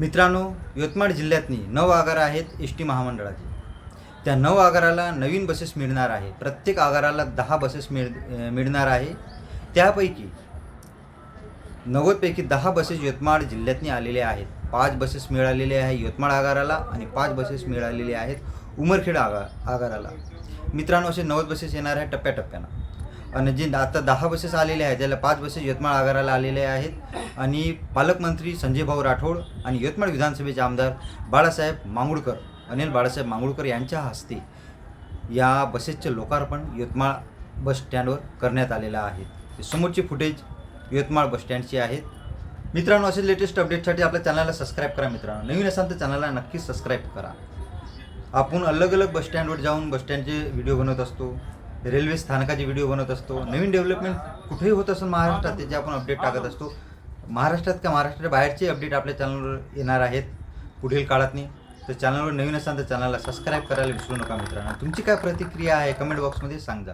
मित्रांनो यवतमाळ जिल्ह्यातनी नऊ आगार आहेत एस टी महामंडळाचे. त्या नऊ आगाराला नवीन बसेस मिळणार आहे. प्रत्येक आगाराला दहा बसेस मिळ मिळणार आहे. त्यापैकी नव्वदपैकी दहा बसेस यवतमाळ जिल्ह्यातनी आलेले आहेत. पाच बसेस मिळालेले आहे यवतमाळ आगाराला आणि पाच बसेस मिळालेले आहेत उमरखेड आगा आगाराला. मित्रांनो असे नव्वद बसेस येणार आहे टप्प्याटप्प्यानं. आणि जे आता दहा बसेस आलेले आहेत त्याला पाच बसेस यवतमाळ आगाराला आलेले आहेत. आणि पालकमंत्री संजय भाऊ राठोड आणि यवतमाळ विधानसभेचे आमदार बाळासाहेब मांगुळकर अनिल बाळासाहेब मांगुळकर यांच्या हस्ते या बसेसचे लोकार्पण यवतमाळ बस स्टँडवर करण्यात आलेलं आहे. समोरची फुटेज यवतमाळ बस स्टँडची आहेत मित्रांनो असे लेटेस्ट अपडेटसाठी आपल्या चॅनलला सबस्क्राईब करा मित्रांनो. नवीन असाल तर चॅनलला नक्कीच सबस्क्राईब करा. आपण अलग अलग बस स्टँडवर जाऊन बस स्टँडचे व्हिडिओ बनवत असतो. रेल्वे स्थानकाचे व्हिडिओ बनवत असतो. नवीन डेव्हलपमेंट कुठेही होत असून महाराष्ट्रात त्याचे आपण अपडेट टाकत असतो. महाराष्ट्रात का महाराष्ट्राच्या बाहेरचे अपडेट आपल्या चॅनलवर येणार आहेत. पुढील नाही. तर चॅनलवर नवीन असाल तर चॅनलला सबस्क्राईब करायला विसरू नका मित्रांनो. तुमची काय प्रतिक्रिया आहे? कमेंट बॉक्समध्ये सांगा.